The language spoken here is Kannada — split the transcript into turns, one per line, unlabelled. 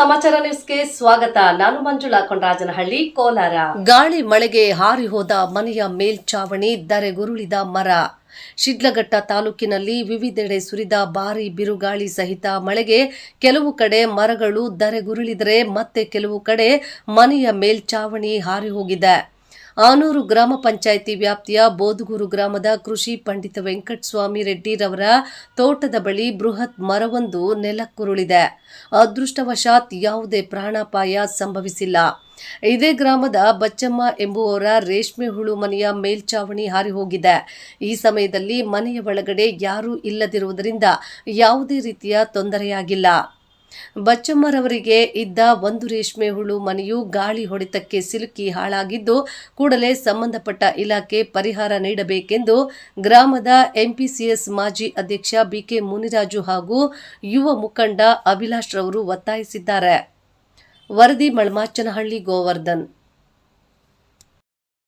ಸಮಾಚಾರ ನ್ಯೂಸ್ಗೆ ಸ್ವಾಗತ. ನಾನು ಮಂಜುಳಾ ಕೊಂಡರಾಜನಹಳ್ಳಿ ಕೋಲಾರ.
ಗಾಳಿ ಮಳೆಗೆ ಹಾರಿ ಹೋದ ಮನೆಯ ಮೇಲ್ಚಾವಣಿ ದರೆಗುರುಳಿದ ಮರ. ಶಿಡ್ಲಘಟ್ಟ ತಾಲೂಕಿನಲ್ಲಿ ವಿವಿಧೆಡೆ ಸುರಿದ ಭಾರಿ ಬಿರುಗಾಳಿ ಸಹಿತ ಮಳೆಗೆ ಕೆಲವು ಕಡೆ ಮರಗಳು ದರೆಗುರುಳಿದರೆ ಮತ್ತೆ ಕೆಲವು ಕಡೆ ಮನೆಯ ಮೇಲ್ಚಾವಣಿ ಹಾರಿ ಹೋಗಿದೆ. ಆನೂರು ಗ್ರಾಮ ಪಂಚಾಯಿತಿ ವ್ಯಾಪ್ತಿಯ ಬೋದುಗೂರು ಗ್ರಾಮದ ಕೃಷಿ ಪಂಡಿತ ವೆಂಕಟಸ್ವಾಮಿ ರೆಡ್ಡಿರವರ ತೋಟದ ಬಳಿ ಬೃಹತ್ ಮರವೊಂದು ನೆಲಕ್ಕುರುಳಿದೆ. ಅದೃಷ್ಟವಶಾತ್ ಯಾವುದೇ ಪ್ರಾಣಾಪಾಯ ಸಂಭವಿಸಿಲ್ಲ. ಇದೇ ಗ್ರಾಮದ ಬಚ್ಚಮ್ಮ ಎಂಬುವವರ ರೇಷ್ಮೆ ಹುಳು ಮನೆಯ ಮೇಲ್ಚಾವಣಿ ಹಾರಿ ಹೋಗಿದೆ ಈ ಸಮಯದಲ್ಲಿ ಮನೆಯ ಒಳಗಡೆ ಯಾರೂ ಇಲ್ಲದಿರುವುದರಿಂದ ಯಾವುದೇ ರೀತಿಯ ತೊಂದರೆಯಾಗಿಲ್ಲ. ಬಚ್ಚಮ್ಮರವರಿಗೆ ಇದ್ದ ಒಂದು ರೇಷ್ಮೆ ಹುಳು ಮನೆಯು ಗಾಳಿ ಹೊಡೆತಕ್ಕೆ ಸಿಲುಕಿ ಹಾಳಾಗಿದ್ದು ಕೂಡಲೇ ಸಂಬಂಧಪಟ್ಟ ಇಲಾಖೆ ಪರಿಹಾರ ನೀಡಬೇಕೆಂದು ಗ್ರಾಮದ ಎಂಪಿಸಿಎಸ್ ಮಾಜಿ ಅಧ್ಯಕ್ಷ ಬಿಕೆ ಮುನಿರಾಜು ಹಾಗೂ ಯುವ ಮುಖಂಡ ಅಭಿಲಾಷ್ ರವರು ಒತ್ತಾಯಿಸಿದ್ದಾರೆ. ವರದಿ ಮಳಮಾಚನಹಳ್ಳಿ ಗೋವರ್ಧನ್.